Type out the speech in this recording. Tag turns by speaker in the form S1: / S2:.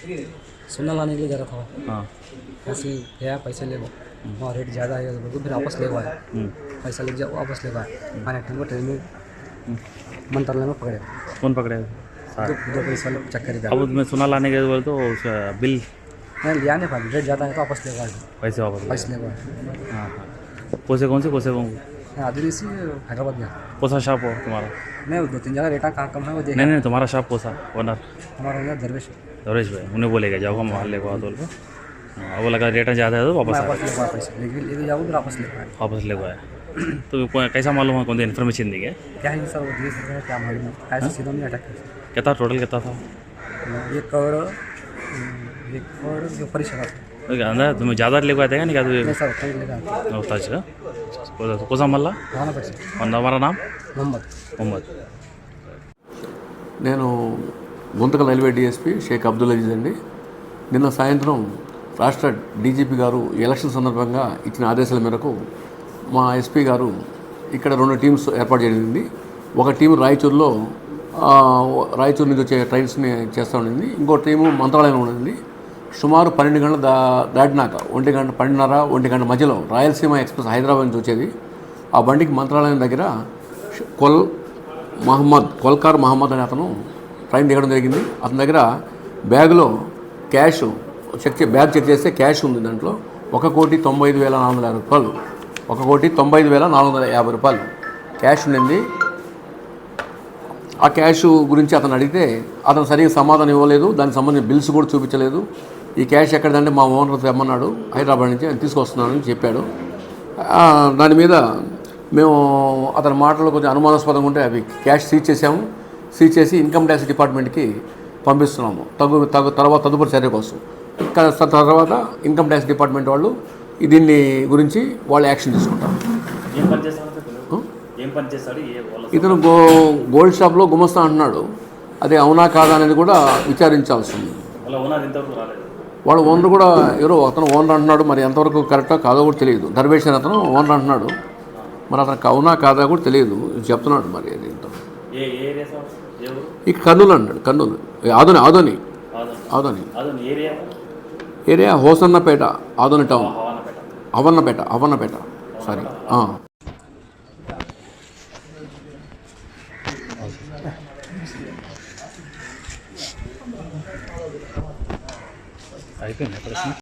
S1: सोना लाने के लिए जा रहा था
S2: हाँ।
S1: ऐसे ही गया पैसे ले वहाँ रेट ज़्यादा है बोल फिर वापस ले गया
S2: हम्म,
S1: पैसा ले जाओ वापस ले गया आने टाइम को ट्रेन में मंत्रालय में पकड़े।
S2: कौन पकड़े?
S1: दो, पैसा चक्कर ही
S2: अब उसमें सोना लाने के बोले तो उसका बिल।
S1: नहीं लिया नहीं पाया रेट ज़्यादा है तो वापस ले गया
S2: पैसे वापस
S1: पैसे ले गया
S2: हाँ हाँ। कोसे कौन से कोसे कौन
S1: आदिल से हैदराबाद गया।
S2: कोसा शॉप हो तुम्हारा?
S1: नहीं दो तीन जगह रेटा कहाँ कम है वो देख
S2: नहीं नहीं तुम्हारा शॉप कोसा ओनर
S1: हमारा हो दरवेश।
S2: दौरेश भाई उन्हें बोलेगा जाओ हम वहाँ लेको तो बोल अब लगा रेट ज़्यादा है तो वापस
S1: वापस ले लेके फिर वापस ले
S2: वापस आया। तो कैसा मालूम है कौन सी इन्फॉर्मेशन दी है
S1: क्या है सर वो हैं क्या मालूम है। ऐसे सीधा नहीं अटैक
S2: कितना टोटल कितना था?
S1: एक करोड़ एक करोड़ के ऊपर ही चला
S2: अंदर तुम्हें ज़्यादा लेको आए थे क्या? नहीं
S1: नहीं
S2: क्या
S1: सर उतना ही लेगा
S2: होता कोसा मल्ला और हमारा नाम?
S1: मोहम्मद।
S2: मोहम्मद।
S3: నేను గుంతకల్ రైల్వే డిఎస్పీ షేక్ అబ్దుల్ అజీజ్ అండి. నిన్న సాయంత్రం రాష్ట్ర డీజీపీ గారు ఎలక్షన్ సందర్భంగా ఇచ్చిన ఆదేశాల మేరకు మా ఎస్పీ గారు ఇక్కడ రెండు టీమ్స్ ఏర్పాటు జరిగింది. ఒక టీం రాయచూరులో రాయచూర్ రాయచూరు నుంచి వచ్చే ట్రైన్స్ని చేస్తూ ఉండింది. ఇంకో టీము మంత్రాలయం ఉండింది. సుమారు పన్నెండు గంటల దా దాటినాక ఒంటి గంట పన్నెండున్నర ఒంటి గంట మధ్యలో రాయలసీమ ఎక్స్ప్రెస్ హైదరాబాద్ నుంచి వచ్చేది. ఆ బండికి మంత్రాలయం దగ్గర కొల్ మహమ్మద్ కొల్కార్ మహమ్మద్ అనే అతను ట్రైన్ దిగడం జరిగింది. అతని దగ్గర బ్యాగ్లో క్యాష్ చెక్ చే- బ్యాగ్ చెక్ చేస్తే క్యాష్ ఉంది దాంట్లో. ఒక కోటి తొంభై ఐదు వేల నాలుగు వందల రూపాయలు. ఒక కోటి తొంభై ఐదు వేల నాలుగు వందల యాభై రూపాయలు. క్యాష్ ఉండింది. ఆ క్యాష్ గురించి అతను అడిగితే అతను సరిగ్గా సమాధానం ఇవ్వలేదు. దానికి సంబంధించిన బిల్స్ కూడా చూపించలేదు. ఈ క్యాష్ ఎక్కడంటే మా ఓనర్ తెమ్మన్నాడు హైదరాబాద్ నుంచి ఆయన తీసుకొస్తున్నానని చెప్పాడు. దాని మీద మేము అతని మాటలు కొంచెం అనుమానాస్పదంగా ఉంటే అవి క్యాష్ సీజ్ చేసాము సీజ్ చేసి ఇన్కమ్ ట్యాక్స్ డిపార్ట్మెంట్కి పంపిస్తున్నాము. తగు తగు తర్వాత తదుపరి చర్య కోసం. తర్వాత ఇన్కమ్ ట్యాక్స్ డిపార్ట్మెంట్ వాళ్ళు దీన్ని గురించి వాళ్ళు యాక్షన్ తీసుకుంటారు. ఇతను? గో గోల్డ్ షాప్లో గుమస్తా అంటున్నాడు అది అవునా కాదా అనేది కూడా విచారించాల్సి ఉంది.
S2: వాళ్ళ ఓనర్
S3: కూడా ఎవరో అతను ఓనర్ అంటున్నాడు మరి ఎంతవరకు కరెక్టో కాదో కూడా తెలియదు. దర్వేష్ అని అతను ఓనర్ అంటున్నాడు మరి అతనికి అవునా కాదా కూడా తెలియదు. చెప్తున్నాడు మరి అది ఇక కర్నూలు అన్నాడు Kurnool. Adoni Adoni.
S2: Adoni. Area?
S3: Area Hosannapeta Adoni town. Avannapeta Avannapeta sorry. ఆ.
S2: అయిపోయింది ప్రశ్న?